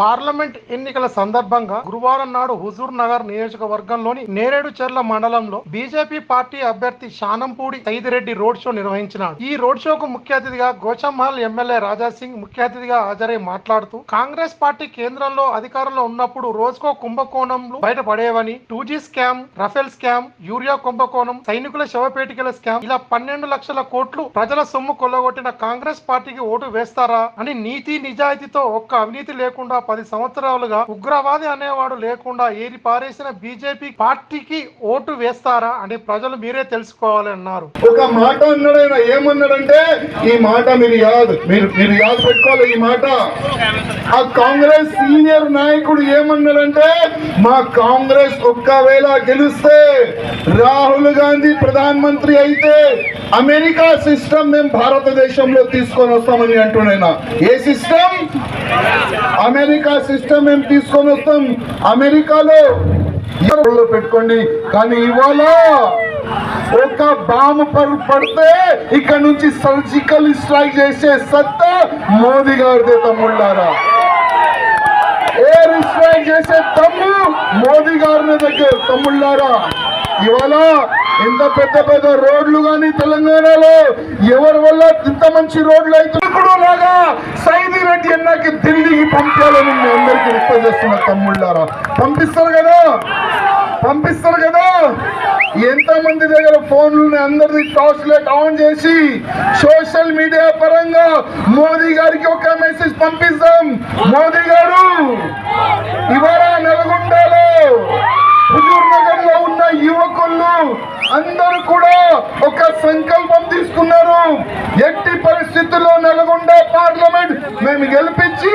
Parliament ఎన్నికల సందర్భంగా గురువారం నాడు హుజూర్ నగర్ నియోజకవర్గంలోని నేరేడు చెర్ల మండలంలో బీజేపీ పార్టీ అభ్యర్థి శానంపూడి సైదిరెడ్డి రోడ్ షో నిర్వహించినాడు. ఈ రోడ్ షోకు ముఖ్య అతిథిగా గోచంహల్ ఎమ్మెల్యే రాజాసింగ్ ముఖ్య అతిథిగా హాజరై మాట్లాడుతూ కాంగ్రెస్ పార్టీ కేంద్రంలో అధికారంలో ఉన్నప్పుడు రోజుకో కుంభకోణంలు బయటపడేవని two G scam Rafale scam urea కుంభకోణం సైనికుల శవపేటికల స్కామ్ ఇలా పన్నెండు లక్షల కోట్లు ప్రజల సొమ్ము కొల్లగొట్టిన కాంగ్రెస్ పార్టీకి ఓటు వేస్తారా అని నీతి నిజాయితీతో ఒక్క అవినీతి లేకుండా పది సంవత్సరాలుగా ఉగ్రవాది అనేవాడు లేకుండా ఏరి పారేసిన బీజేపీ పార్టీకి ఓటు వేస్తారా అని ప్రజలు మీరే తెలుసుకోవాలి అన్నారు. ఒక మాట అన్నాడు ఆయన ఏమన్నాడంటే ఈ మాట మీరు యాద్ మీరు మీరు యాద్ పెట్టుకోవాలి ఈ మాట. ఆ కాంగ్రెస్ సీనియర్ నాయకుడు ఏమన్నాడంటే మా కాంగ్రెస్ ఒక్కవేళ గెలిస్తే రాహుల్ గాంధీ ప్రధానమంత్రి అయితే అమెరికా సిస్టమ్ మేము భారతదేశంలో తీసుకొని వస్తామని అంటున్నాయినా ఏ సిస్టమ్? అమెరికా సిస్టమ్ మేము తీసుకొని వస్తాం. అమెరికాలో పెట్టుకోండి. కానీ ఇవాళ ఒక బాంబు పరు పడితే ఇక్కడ నుంచి సర్జికల్ స్ట్రైక్ చేసే సత్తా మోదీ గారిదే తమ్ముళ్ళారా? ఎయిర్ స్ట్రైక్ చేసే తమ్ము మోదీ గారి దగ్గర తమ్ముళ్ళారా? ఇవాళ ఇంత పెద్ద పెద్ద రోడ్లు కానీ తెలంగాణలో ఎవరి వల్ల ఇంత మంచి రోడ్లు అయితే? ఇప్పుడు లాగా సైది రెడ్డి పంపిస్తారా పంపిస్తారు కదా. పంపిస్తారు కదా. ఎంత మంది దగ్గర ఫోన్లు అందరిది టార్చ్ లైట్ ఆన్ చేసి సోషల్ మీడియా పరంగా మోదీ గారికి ఒక మెసేజ్ పంపిస్తాం. మోదీ గారు ఇవాళ నల్గొండలో హుజూర్ నగర్లో ఉన్న యువకులు అందరూ కూడా ఒక సంకల్పం తీసుకున్నారు. ఎట్టి పరిస్థితుల్లో నల్గొండ పార్లమెంట్ మేము గెలిపించి